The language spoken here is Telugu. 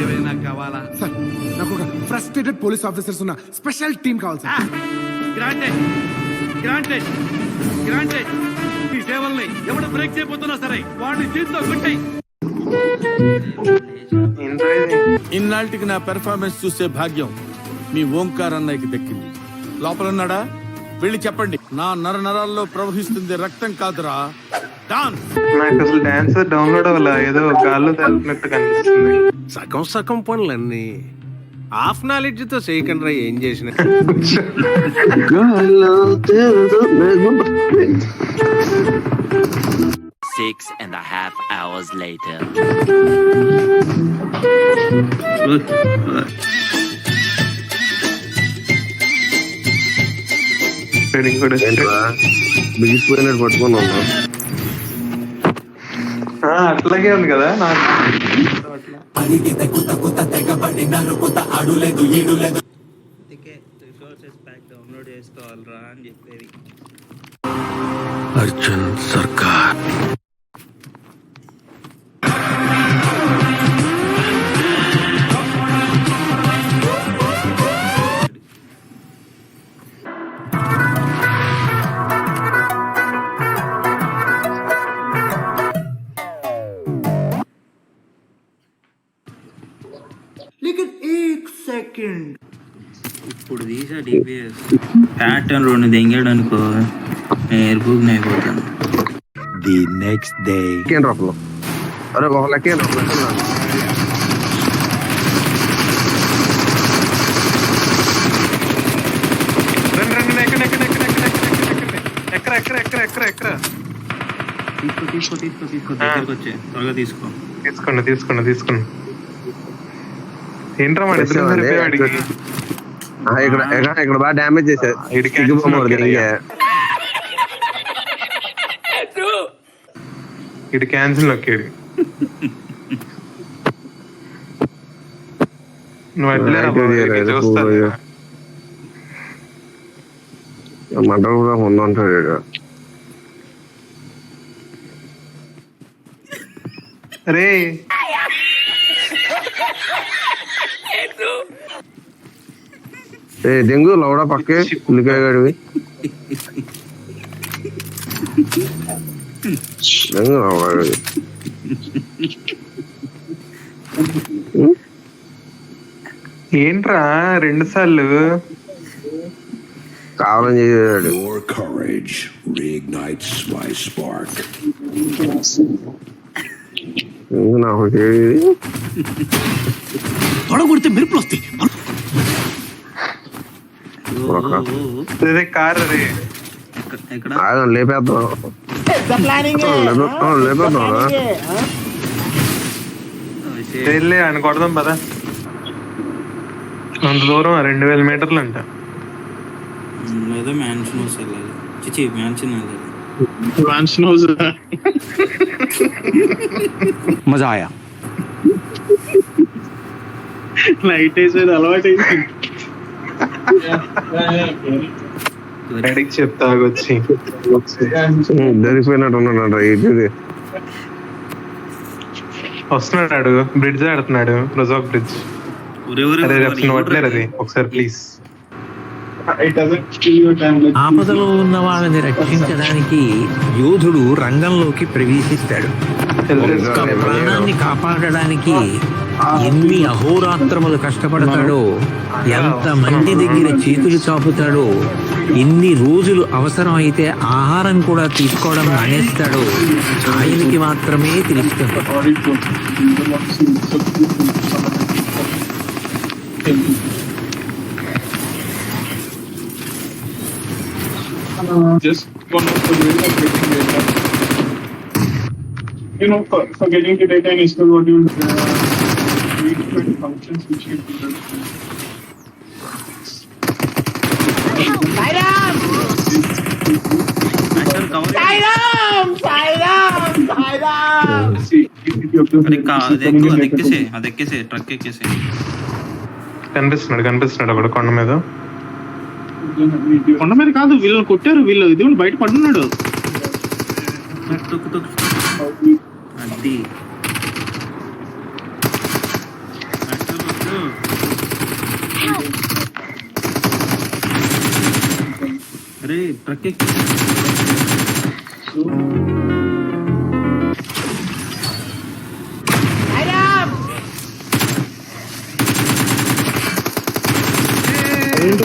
ఇంకేమైనా కావాలా? సార్ నాకు ఒక ఫ్రస్ట్రేటెడ్ పోలీస్ ఆఫీసర్స్ ఉన్న స్పెషల్ టీం కావాలి సార్. గ్రాంటెడ్ గ్రాంటెడ్ గ్రాంటెడ్ ఈ సేవల్ని ఎవడు బ్రేక్ చేయబోతున్నా సరే వాడిని చేతితో కొట్టాయి. ఇన్నాళ్ళకి నా పెర్ఫార్మెన్స్ చూసే భాగ్యం మీ ఓంకార్ అన్నయ్యకి దక్కింది. లోపల ఉన్నాడా వెళ్ళి చెప్పండి. నా నర నరాల్లో ప్రవహిస్తుంది రక్తం కాదురా. నాకు అసలు డాన్స్ డౌన్లోడ్ అవ్వాల. ఏదో గాల్లో తేలుతున్నట్టు కనిపిస్తుంది. సగం సగం పనులన్నీ హాఫ్ నాలెడ్జ్తో చేయకుండా ఏం చేసిన. Six and a half hours later. Trading కూడా బిగిసిపోయినట్టు పట్టుకొని ఉన్నాం ఆ, అట్లాగే ఉంది కదా నాకు అందుకే దొరికిండు ఇప్పుడు తీసా డిపిఎస్ ప్యాటర్న్ రెండు దెంగాడు అనుకో నేను ఎయిర్పోర్ట్ అయిపోతాను ది నెక్స్ట్ డే కేన్ రాపలో అరే ఒక లెక్క తీసుకో తీసుకో తీసుకో తీసుకో. తీసుకోండి తీసుకోండి తీసుకోండి. ఏంట్రా వాడు ఎదురు సరిపోయి వాడికి? ఇక్కడ ఇక్కడ ఇటు క్యాన్సిల్ నొక్కాడు. నువ్వు అడ్లేరా చూస్తా. మంటలు కూడా ముందు ఉంటాడు రే ఏ డెంగు లౌడా పక్కే ఉల్లికాయ గడివి డెంగు లౌడా గడి ఏంట్రా రెండు సార్లు. కావాలని చేసాడు. Your courage reignites my spark. నాకు తెలియదు. తొడగొడితే మెరుపులు వస్తాయి. కారు లేపేద్దాం. లేపేద్దాం. వెళ్ళి ఆయన కొడదాం పదా. అంత దూరం రెండు వేల మీటర్లు అంట ఏదో మ్యాన్షన్ హౌస్ వెళ్ళాలి. చిచి మ్యాన్షన్ వెళ్ళాలి మజా ఆయా నైట్ వేసేది అలవాటు డాడీకి చెప్తా వచ్చి. జరిగిపోయినట్టున్నాడు ఇది. వస్తున్నాడు బ్రిడ్జ్ ఆడుతున్నాడు రొజాక్ బ్రిడ్జ్ అది. ఒకసారి ప్లీజ్ ఆపదలో ఉన్న వాళ్ళని రక్షించడానికి యోధుడు రంగంలోకి ప్రవేశిస్తాడు. ఒక్క ప్రాణాన్ని కాపాడడానికి ఎన్ని అహోరాత్రములు కష్టపడతాడో ఎంత మంది దగ్గర చేతులు చాపుతాడో ఎన్ని రోజులు అవసరం అయితే ఆహారం కూడా తీసుకోవడం మానేస్తాడో ఆయనకి మాత్రమే తెలుస్తుంది. just one of the ways of getting data. You know, for, for getting the data in SQL, what you uh, need different functions which you can అదెక్కేసే అదెక్కేసే ట్రక్ ఎక్కేసే కనిపిస్తున్నాడు కనిపిస్తున్నాడు అక్కడ కొండ మీద కొండ మీద కాదు వీళ్ళని కొట్టారు వీళ్ళు ఇది బయట పడున్నాడు.